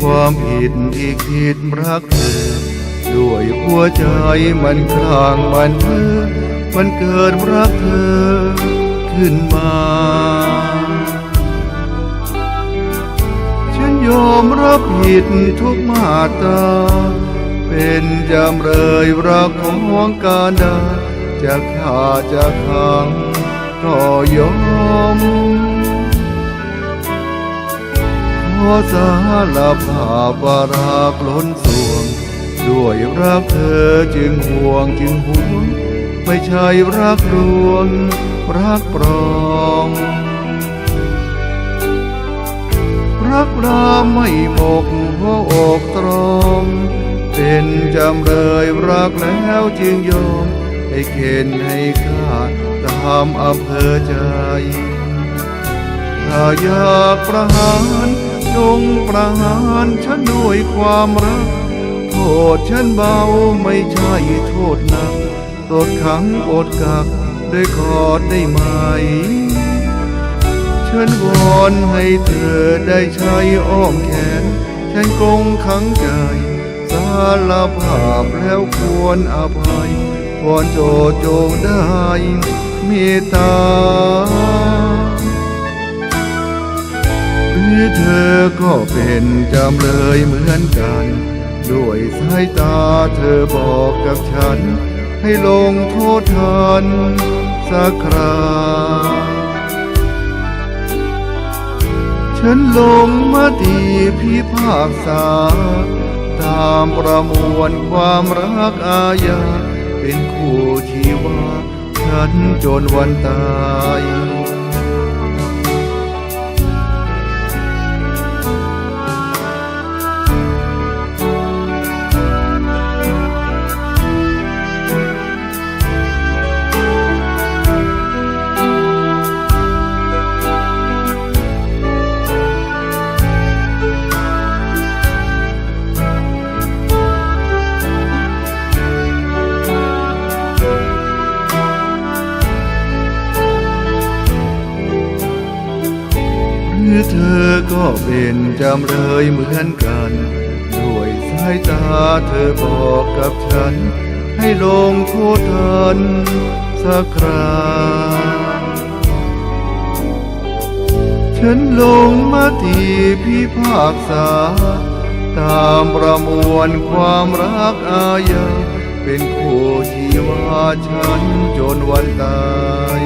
ความผิดที่คิดรักเธอ ด้วยหัวใจมันคลางมันเพ้อมันเกิดรักเธอขึ้นมา ฉันยอมรับผิดทุกมาตราเป็นจำเลยรักของการดาจะฆ่าจะขังก็ยอม สารภาพว่ารักล้นสวง ด้วยรักเธอจึงห่วงจึงหวง ไม่ใช่รักลวง รักปลอมรักราไม่หมกหัวอกตรอมเป็นจำเลยรักแล้วจึงยอม ให้เข็นให้ข้าตามอำเภอใจถ้าอยากประหาร จงประหารฉันด้วยความรัก โทษฉันเบาไม่ใช่โทษหนักโทษขังอดกักได้กอดได้ไหม ฉันวอนให้เธอได้ใช้อ้อมแขน ฉันคงขังใจสารภาพแล้วควรอภัยวอนโจทย์จงได้เมตตา รือเธอก็เป็นจำเลยเหมือนกัน ด้วยสายตาเธอบอกกับฉัน ให้ลงโทษทันสักคราฉันลงมาตีพิพากษา ตามประมวลความรักอาญาเป็นคู่ชีวา ฉันจนวันตาย รือเธอก็เป็นจำเลยเหมือนกัน ด้วยสายตาเธอบอกกับฉัน ให้ลงโทษทันสักคราฉันลงมาตีพิพากษา ตามประมวลความรักอาญาเป็นคู่ชีวาฉันจนวันตาย